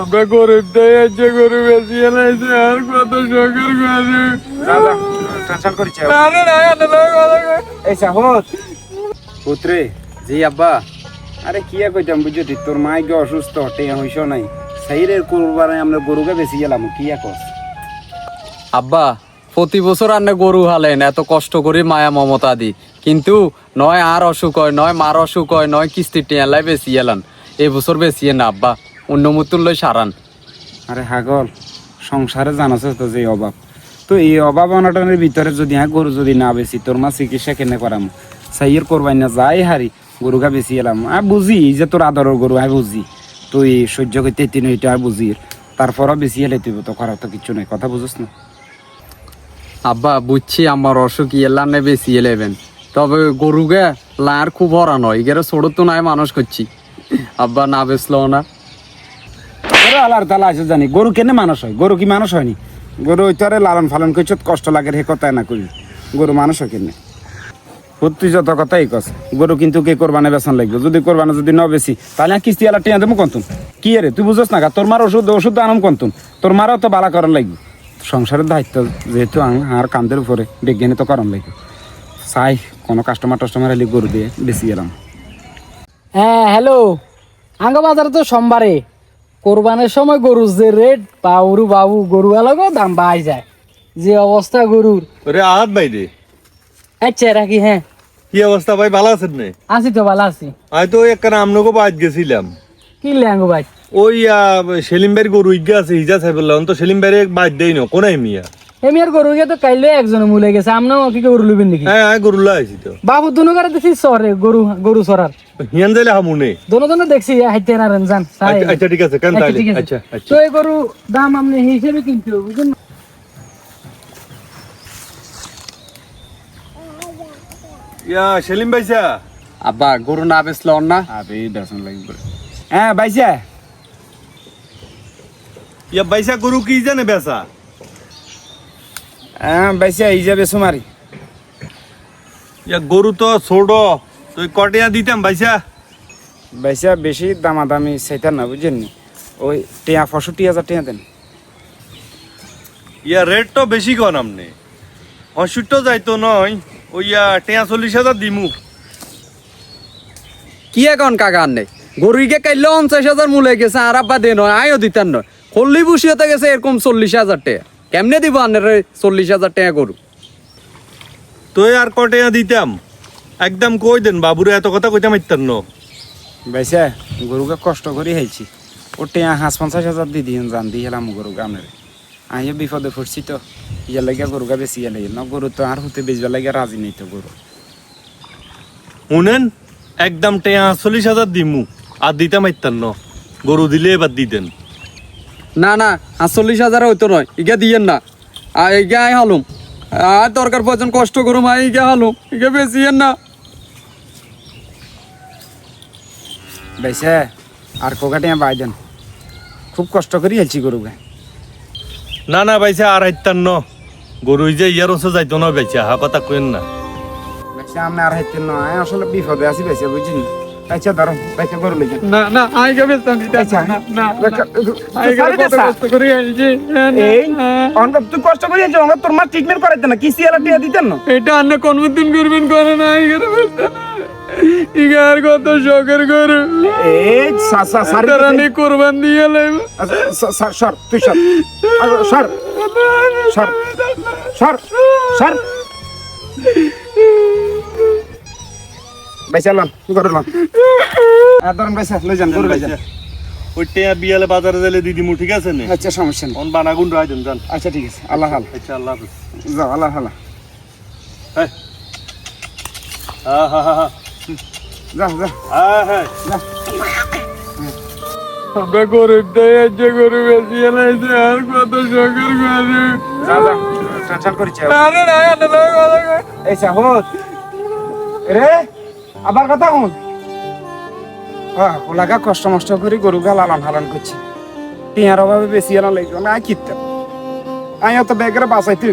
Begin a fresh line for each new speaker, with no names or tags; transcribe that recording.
আমরা গরিব দেয় যে গরু বেশি এলাইছে আর কত শখের গরু
যা যা টেনশন করিস
আরে না না
এই সাহত পুত্রে জি আব্বা। আরে কি কইতাম তোর অসুস্থ হটে হইছ নাই। সাইরের করবারে আমরা গরুকে বেশি গেলাম কি কস?
আব্বা প্রতি বছর আন্নে গরু হালেন এত কষ্ট করে মায়া মমতা দি। কিন্তু নয় আর অসুখ হয় নয় মার অসুখ হয় নয় কিস্তি টিয়ালাই বেশি এলান এই বছর বেশি না আব্বা। অন্য মতুন লই সারান।
আরে হাগল সংসারে জানাস তো যে অভাব। তো এই অভাব অনটনের ভিতরে যদি হ্যাঁ গরু যদি না বেশি তোর মা চিকিৎসা কেনে করাম? সাইয়ের করবাই না যাই হারি গরুকে বেশি এলাম। আর বুঝি যে তোর আদরের গরু আমি বুঝি। তুই সহ্য করতে তিন এটা আর বুঝি। তারপরও বেশি এলে তুই তো করার তো কিছু নেই কথা বুঝিস না।
আব্বা বুঝছি আমার অসুখ এলানে বেশি এলেবেন। তবে গরুকে লার খুব হরান হয় এগারো ছোট তো নাই মানুষ করছি। আব্বা না বেসলো না।
আলার তালা আছে জানি। গরু কেনে মানুষ হয়? গরু কি মানুষ হয়নি? গরু ওই তো আরে লালন ফালন করছত কষ্ট লাগে হে কথাই না করি গরু মানুষ হয় কেনে? তুই যত কথাই কস, গরু কিন্তু কে কোরবানে বেসন লাগবে? যদি কোরবানে যদি ন বেশি তাহলে কিস্তি আলা টিয়া দেবো কন্তুম কি রে, তুই বুঝছ না তোর মার ওষুধ ওষুধ আনম কন্তুম তোর মারও তো বালা করার লাগবে। সংসারের দায়িত্ব যেহেতু আর কান্দের উপরে, বিজ্ঞানী তো করার লাগবে। চাই, কোনো কাস্টমার টাস্টমার এলে গরু দিয়ে বেশি এলাম
হ্যাঁ হ্যালো আঙ্গ বাজারে তো সোমবারে। কোরবানের সময় গরুর যে রেট বাউরু বাবু গরু এলাকাও দাম বাই যায়। যে অবস্থা গরুর।
ওরে আহাত ভাই রে।
আচ্ছা রাখি হ্যাঁ।
কি অবস্থা ভাই ভালো আছেন নে?
আছি তো ভালো আছি।
আমি তো একখানা আমনগো বাদ গেছিলাম।
কি ল্যাঙ্গো ভাই
ওই সেলিম ভাইয়ের গরু ইজ্ঞা আছে হিজা সাহেব তো সেলিম ভাইয়ের বাদ দেই না কোনাই মিয়া?
এমি আর গরু গিয়ে তো কাইলে একজনে মুলে গেছে আমরাও কি গরু লুবেন নাকি?
হ্যাঁ হ্যাঁ গরু লাইছি তো
বাবু দুনো করে দেখছি সরে গরু গরু সরার
হিয়ান যাইলে হামুনে
দোনো দোনো দেখছি হাইতে না রেন
আচ্ছা আচ্ছা, ঠিক আছে কেন
আচ্ছা,
তাইলে? আচ্ছা আচ্ছা।
তো এই গরু দাম আপনি হিসেবে কিনতে হবে বুঝুন
ইয়া সেলিম ভাইসা
আব্বা গরু না বেসলো না?
আবে বেসন লাগবে। হ্যাঁ বাইসা
ইয়া ভাইসা গরু কি জানে বেসা
হ্যাঁ বাইসা এই যাবে সুমারি।
ইয়া গরু তো ছোট তুই কটিয়া দিতাম ভাইসা
বাইসা বেশি দামাদামি সেটা না বুঝেননি ওই টিয়া পঁয়ষট্টি হাজার টিয়া দেন।
ইয়া রেট তো বেশি কন আমনে হসুটো যাইতো নয় ওই ইয়া টেয়া চল্লিশ হাজার দিমু।
কি এখন কাকা আননে গরুকে কাইলে পঞ্চাশ হাজার মূলে গেছে আর আব্বা দে নয় আয়ও দিতেন নয়। হল্লি বুসিয়াতে গেছে এরকম চল্লিশ হাজার টাকা কেমনে দিব আনের চল্লিশ হাজার টাকা গরু?
তুই আর কটিয়া দিতাম? একদম কই দেন বাবুরে এত কথা কইতাম ইত্যান ন।
বাইসা গরুকে কষ্ট করে হাইছি ও টিয়া হাঁস পঞ্চাশ হাজার দি দিন জান দিয়ে হেলাম গরুকে আপনার আইয়া বিপদে পড়ছি তো ইয়ার লাগিয়া গরুকে বেশি ইয়ে লাগে না গরু তো আর হতে বেচবার লাগিয়া রাজি নেই তো গরু।
শুনেন একদম টেয়া চল্লিশ হাজার দিমু আর দিতাম ইত্যান ন। গরু দিলে এবার দিতেন
না না আটচল্লিশ হাজার হইতো নয়। ইগা দিয়েন না। আর ইগা আই হালুম। আর দরকার পর্যন্ত কষ্ট করুম আই ইগা হালুম। ইগা বেশিয়েন না।
বাইসা আর কোকা টিয়া বাই দেন। খুব কষ্ট করে হেলছি গরুকে।
না না ভাইসা আর ইত্যান ন। গরু যে ইয়ার ওসে যাইতো না বেচা হা কথা কইন না।
বাইসা আপনি আর হাইতে নয় আসলে বিপদে আছি বাইসা বুঝিনি বাইসা ধরো বাইসা গরু লেগে
না না আইগা বেচতাম দিতে
আচ্ছা।
না না
আইগা কত কষ্ট
করে আইছি
এই অনেক তুই কষ্ট করে যাচ্ছ অনেক তোর মা ট্রিটমেন্ট করাইতে না কিস্তি এলা টিয়া দিতেন না?
এটা আন্না কনবুদ্দিন করবেন করে না ইগা বেচতাম ইগা আর কত শখের গরু।
এই সা- সা- সারি
রানি কোরবান দিয়ে লাইব।
আচ্ছা, স- সর সর তুই সর। আরে, সর। সর। সর। বাইসা লন গরু লন ধরুন বাইসা লই যান গরু লই যান
বিয়ালে বাজারে যাইলে দিদিমু ঠিক আছে নে?
আচ্ছা সমস্যা নেই।
অন বানাগুন রাই দেন যান।
আচ্ছা ঠিক আছে আল্লাহ হাল।
আচ্ছা আল্লাহ হাফেজ।
যাও আল্লাহ হাল।
হ্যাঁ হ্যাঁ হ্যাঁ হ্যাঁ
যাও যাও।
হ্যাঁ হ্যাঁ।
যাও।
আমরা গরিব দেয় যে গরু বেশি এলাইছে আর কত শখের গরু
যাও যাও। টেনশন করিস
আরে না না কথা
এই সাহত রে। আবার কথা কোন হ্যাঁ ওলাগা কষ্ট মষ্ট করে গরু গা লালন হালন করছি। টিয়ার অভাবে বেশি আনা লাগবে আমি আয় কিনতাম আমি অত ব্যাগের বাসাইতে